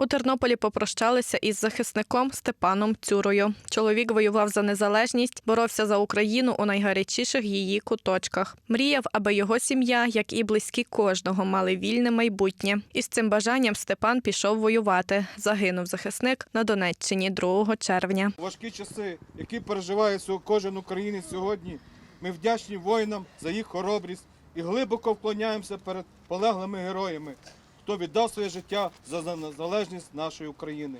У Тернополі попрощалися із захисником Степаном Цюрою. Чоловік воював за незалежність, боровся за Україну у найгарячіших її куточках. Мріяв, аби його сім'я, як і близькі кожного, мали вільне майбутнє. І з цим бажанням Степан пішов воювати. Загинув захисник на Донеччині 2 червня. важкі часи, які переживає кожен українець сьогодні. Ми вдячні воїнам за їх хоробрість і глибоко вклоняємося перед полеглими героями, хто віддав своє життя за за незалежність нашої України.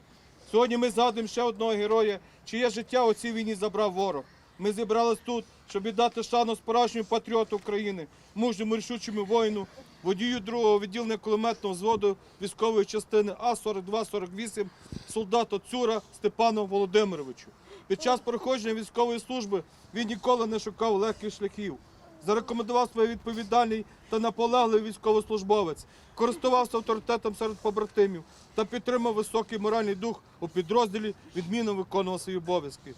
Сьогодні ми згадуємо ще одного героя, чиє життя у цій війні забрав ворог. Ми зібрались тут, щоб віддати шану справжньому патріоту України, мужньому рішучому воїну, водію другого відділення кулеметного взводу військової частини А-42-48, солдату Цюра Степану Володимировичу. Під час проходження військової служби він ніколи не шукав легких шляхів. Зарекомендував своє відповідальний та наполегливий військовослужбовець, користувався авторитетом серед побратимів та підтримав високий моральний дух у підрозділі, відмінно виконував свої обов'язки.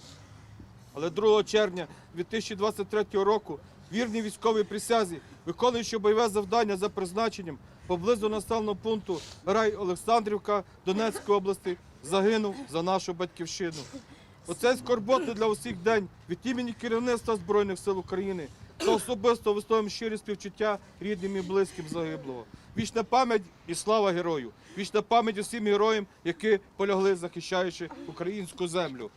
Але 2 червня 2023 року вірні військовій присязі, виконуючи бойове завдання за призначенням поблизу населеного пункту Рай Олександрівка Донецької області, загинув за нашу батьківщину. Оцей скорботний для усіх день від імені керівництва Збройних сил України та особисто висловимо щирі співчуття рідним і близьким загиблого. Вічна пам'ять і слава герою! Вічна пам'ять усім героям, які полягли, захищаючи українську землю.